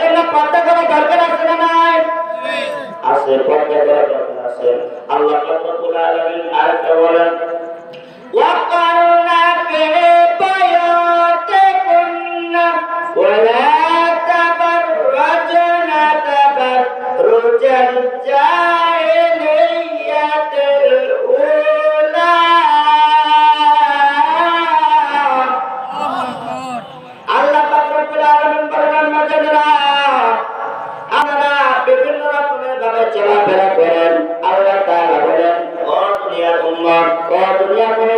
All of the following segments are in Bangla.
জন্য পর্দা করা দরকার আছে না নাই আছে পর্দা করা দরকার আছে আল্লাহ পাক রব্বুল আলামিন আরেকটা বলেন وقرنا في بيوتكن ولا تبرجن تبرج الجاهلية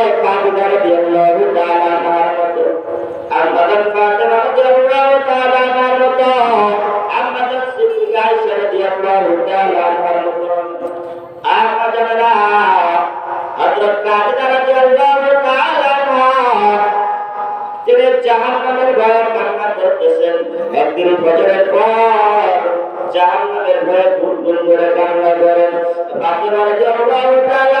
চরিত্র হবে কাজগার দিয়ে মতো আমাদের ফাতেমা রাদিয়াল্লাহু তাআলা আনহার মতো আমাদের সিদ্দিকা আয়েশা রাদিয়াল্লাহু তাআলা আমরা রাদিয়াল্লাহু তাআলা করেন ফাতিমা রাদিয়াল্লাহু তাআলা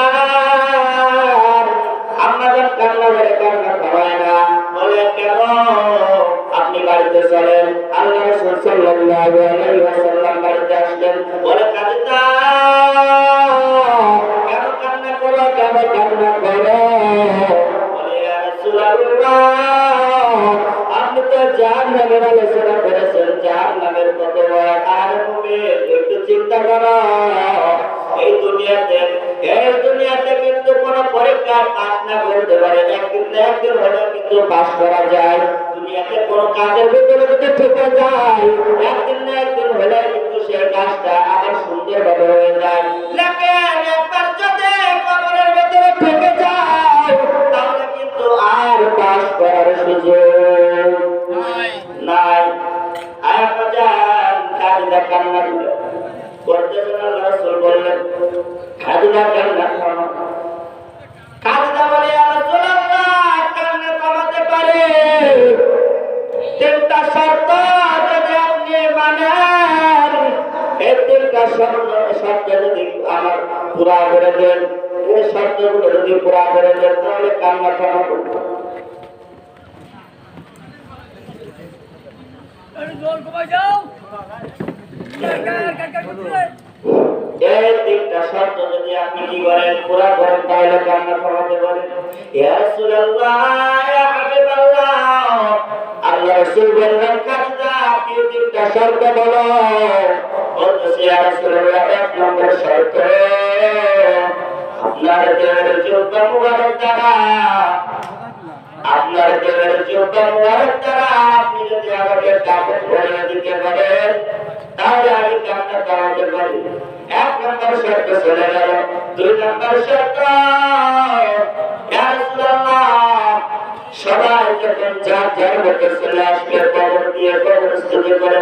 সাল্লাল্লাহু আলাইহি ওয়াসাল্লাম বাড়িতে আসলেন বলে কাদিতা কেন কান্না করো কেন কান্না করো বলে ইয়া রাসূলুল্লাহ আপনি তো জাহান্নামের আলোচনা করেছেন জাহান্নামের কত বড় আর একটু চিন্তা করো এই দুনিয়াতে এই দুনিয়াতে কিন্তু কোন পরীক্ষা পাস না করতে পারে একদিন না একদিন হলেও কিন্তু পাস করা যায় দুনিয়াতে কোন কাজের ভিতরে যদি থেকে যায়, একদিন না হলে কিন্তু সেই কাজটা আবার সুন্দরভাবে হয়ে যায়। ভিতরে থেকে যায়, তাহলে কিন্তু আর পাস নাই। আর কাজটা কান্না থামাও পুরা করে দেন এই শর্তগুলো যদি পুরা করে দেন তাহলে কান্না থামাবো জোর কমাই যাও। এই তিনটা শর্ত যদি আপনি কি করেন পুরা করেন তাহলে কান্না থামাতে পারেন। ইয়া রাসূলুল্লাহ ইয়া হাবিবাল্লাহ। আল্লাহ রাসূল বললেন তিনটা শর্ত বলো। আপনার দেহের যোগ্য মুবারক দ্বারা আপনার দেহের যোগ্য মুবারক দ্বারা আপনি যদি আমাকে কাপড় পরিয়ে দিতে সবাই যখন যার যার মতো চলে আসবে, কবর দিয়ে কবর স্তুতি করে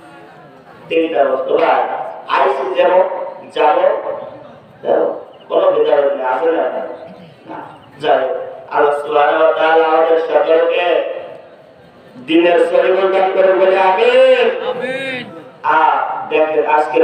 যাব যাব। কোনো আছে না? যাই আল্লাহ সুবহানাহু ওয়া তাআলা আমাদের সকলকে দিনের দান করে বলে আমিন। আমিন। আ দেখেন আজকে